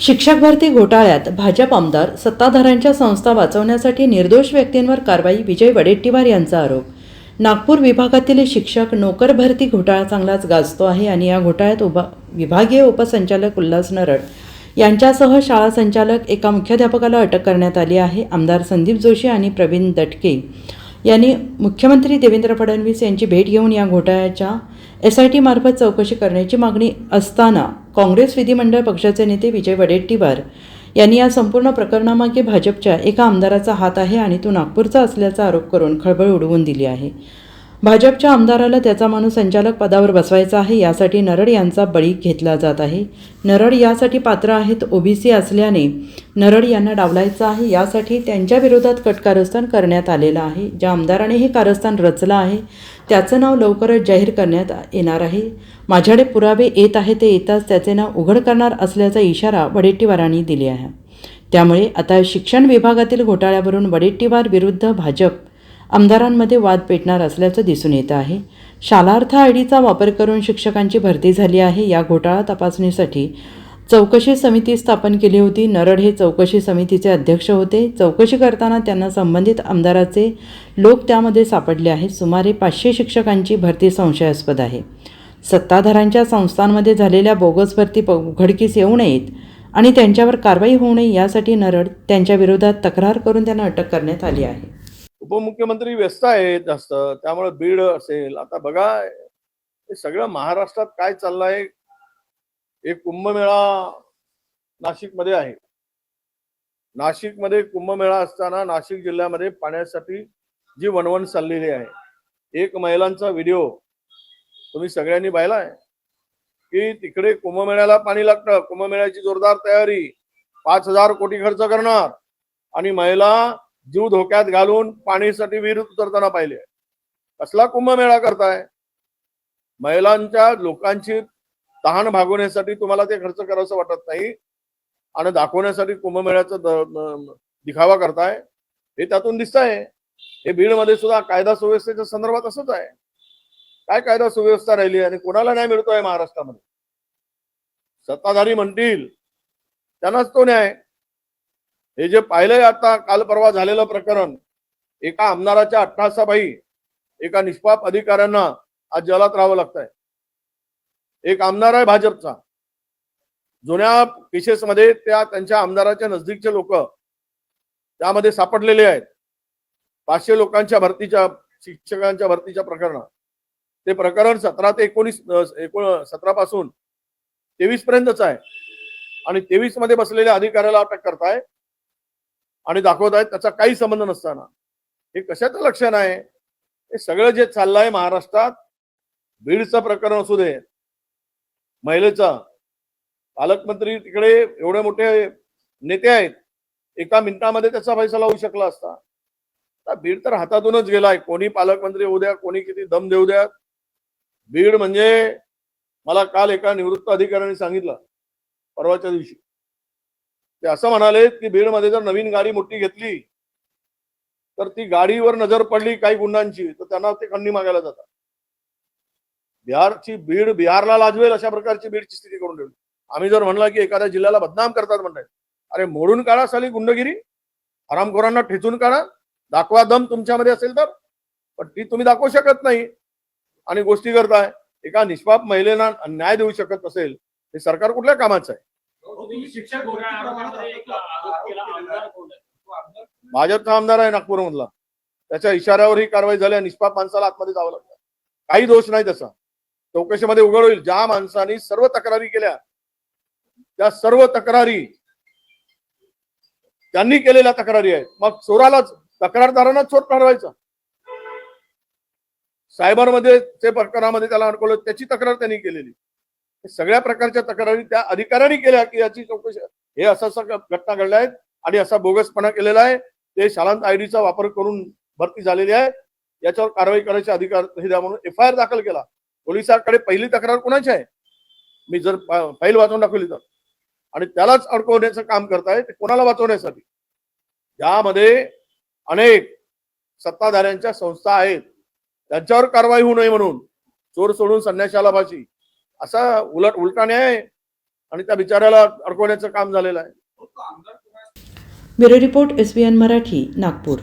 शिक्षक भरती घोटाळ्यात भाजप आमदार सत्ताधाऱ्यांच्या संस्था वाचवण्यासाठी निर्दोष व्यक्तींवर कारवाई विजय वडेट्टीवार यांचा आरोप. नागपूर विभागातील शिक्षक नोकर भरती घोटाळा चांगलाच गाजतो आहे आणि या घोटाळ्यात उभा विभागीय उपसंचालक उल्हास नरड यांच्यासह शाळा संचालक एका मुख्याध्यापकाला अटक करण्यात आली आहे. आमदार संदीप जोशी आणि प्रवीण दटके यांनी मुख्यमंत्री देवेंद्र फडणवीस यांची भेट घेऊन या घोटाळ्याच्या एस आय टीमार्फत चौकशी करण्याची मागणी असताना काँग्रेस विधिमंडळ पक्षाचे नेते विजय वडेट्टीवार यांनी या संपूर्ण प्रकरणामागे भाजपच्या एका आमदाराचा हात आहे आणि तो नागपूरचा असल्याचा आरोप करून खळबळ उडवून दिली आहे. भाजपच्या आमदाराला त्याचा माणूस संचालक पदावर बसवायचा आहे यासाठी नरड यांचा बळी घेतला जात आहे. नरड यासाठी पात्र आहेत ओबीसी असल्याने नरड यांना डावलायचं आहे यासाठी त्यांच्या विरोधात कटकारस्थान करण्यात आलेलं आहे. ज्या आमदाराने हे कारस्थान रचलं आहे त्याचं नाव लवकरच जाहीर करण्यात येणार आहे. माझ्याकडे पुरावे येत आहे ते येताच त्याचे नाव उघड करणार असल्याचा इशारा वडेट्टीवारांनी दिली आहे. त्यामुळे आता शिक्षण विभागातील घोटाळ्यावरून वडेट्टीवार विरुद्ध भाजप आमदारांमध्ये वाद पेटणार असल्याचं दिसून येत आहे. शालार्थ आय डीचा वापर करून शिक्षकांची भरती झाली आहे. या घोटाळा तपासणीसाठी चौकशी समिती स्थापन केली होती. नरड हे चौकशी समितीचे अध्यक्ष होते. चौकशी करताना त्यांना संबंधित आमदाराचे लोक त्यामध्ये सापडले आहेत. सुमारे पाचशे शिक्षकांची भरती संशयास्पद आहे. सत्ताधाऱ्यांच्या संस्थांमध्ये झालेल्या बोगस भरती प- उघडकीस येऊ नयेत आणि त्यांच्यावर कारवाई होऊ नये यासाठी नरड त्यांच्याविरोधात तक्रार करून त्यांना अटक करण्यात आली आहे. उपमुख्यमंत्री व्यस्त आहेत जास्त त्यामुळे बीड असेल. आता बघा हे सगळं महाराष्ट्रात काय चाललंय एक कुंभमेळा नाशिकमध्ये आहे. नाशिकमध्ये कुंभमेळा असताना नाशिक जिल्ह्यामध्ये पाण्यासाठी जी वणवण चाललेली आहे. एक महिलांचा व्हिडिओ तुम्ही सगळ्यांनी पाहिलाय? की तिकडे कुंभमेळ्याला पाणी लागतं. कुंभमेळ्याची जोरदार तयारी. पाच हजार कोटी खर्च करणार. आणि महिला जीव धोक्यात घालून पाणीसाठी विहिरीत उतरताना पाहिले. कसला कुंभमेळा करताय? महिलांच्या लोकांची तहान भागवण्यासाठी तुम्हाला ते खर्च करावं वाटत नाही. आणि दाखवण्यासाठी कुंभमेळ्याचा दिखावा करताय. हे त्यातून दिसत आहे हे बीडमध्ये सुद्धा कायदा सुव्यवस्थेच्या संदर्भात असंच आहे. काय कायदा सुव्यवस्था राहिली आणि कोणाला न्याय मिळतोय महाराष्ट्रामध्ये? सत्ताधारी म्हणतील. त्यांनाच तो न्याय. हे जे पाहिलंय आता काल परवा झालेलं प्रकरण एका आमदाराच्या अट्टासाबाई एका निष्पाप अधिकाऱ्यांना आज जलात राहावं लागतंय. एक आमदार आहे भाजपचा. जुन्या केसेसमध्ये त्या त्यांच्या आमदाराच्या नजदीकचे लोक त्यामध्ये सापडलेले आहेत. पाचशे लोकांच्या भरतीच्या शिक्षकांच्या भरतीच्या प्रकरणात ते प्रकरण सतरा ते एकोणीस एकोण सतरा पासून तेवीस पर्यंतच आहे. आणि तेवीसमध्ये बसलेल्या अधिकाऱ्याला अटक करताय. आणि दाखवत आहेत त्याचा काही संबंध नसताना. हे कशाचं लक्षण आहे? हे सगळं जे चाललंय महाराष्ट्रात बीडचं प्रकरण असू दे महिलेचं. पालकमंत्री तिकडे एवढे मोठे नेते आहेत एका मिनिटामध्ये त्याचा फैसला होऊ शकला असता. बीड तर हातातूनच गेलाय कोणी पालकमंत्री होऊ द्या कोणी किती दम देऊ द्या. बीड म्हणजे मला काल एका निवृत्त अधिकाऱ्याने सांगितलं परवाच्या दिवशी. ते असं म्हणाले की बीडमध्ये जर नवीन गाडी मोठी घेतली तर ती गाडीवर नजर पडली काही गुंडांची तर त्यांना ते खंडी मागायला जातात. बिहारची बीड बिहारला लाजवेल अशा प्रकारची बीडची स्थिती करून ठेवली. आम्ही जर म्हणला की एखाद्या जिल्ह्याला बदनाम करतात म्हणताय अरे मोडून काढा साली गुंडगिरी हरामखोरांना ठेचून काढा दाखवा दम तुमच्यामध्ये असेल तर पण ती तुम्ही दाखवू शकत नाही. आणि गोष्टी करताय एका निष्पाप महिलेला न्याय देऊ शकत नसेल हे सरकार कुठल्या कामाचं आहे? भाजपचा आमदार आहे नागपूरमधला. त्याच्या इशाऱ्यावर ही कारवाई झाली आणि निष्पाप माणसाला आतमध्ये जावं लागतं काही दोष नाही त्याचा. चौकशीमध्ये उघड होईल. ज्या माणसाने सर्व तक्रारी केल्या त्या सर्व तक्रारी त्यांनी केलेल्या तक्रारी आहेत. मग चोरालाच तक्रारदारांना चोर ठरवायचा सायबरमध्ये ते प्रकरणामध्ये त्याला अडकवलं त्याची तक्रार त्यांनी केलेली. सगळ्या प्रकारच्या तक्रारी त्या अधिकाऱ्यांनी केल्या की याची चौकशी हे असं असं घटना घडल्या आहेत आणि असा बोगसपणा केलेला आहे. ते शालांत आयडीचा वापर करून भरती झालेली आहे. याच्यावर कारवाई करायचे अधिकार हे द्या म्हणून एफ आय आर दाखल केला. पोलिसांकडे पहिली तक्रार कोणाची आहे? मी जर फाईल वाचवून दाखवली तर. आणि त्यालाच अडकवण्याचं काम करताय ते कोणाला वाचवण्यासाठी? यामध्ये अनेक सत्ताधाऱ्यांच्या संस्था आहेत. त्यांच्यावर कारवाई होऊ नये म्हणून चोर सोडून संन्याशाला भाषी असा उलट उलटा न्याय आणि त्या बिचाऱ्याला अडकवण्याचं काम झालेलं आहे. Bureau report S Marathi Nagpur.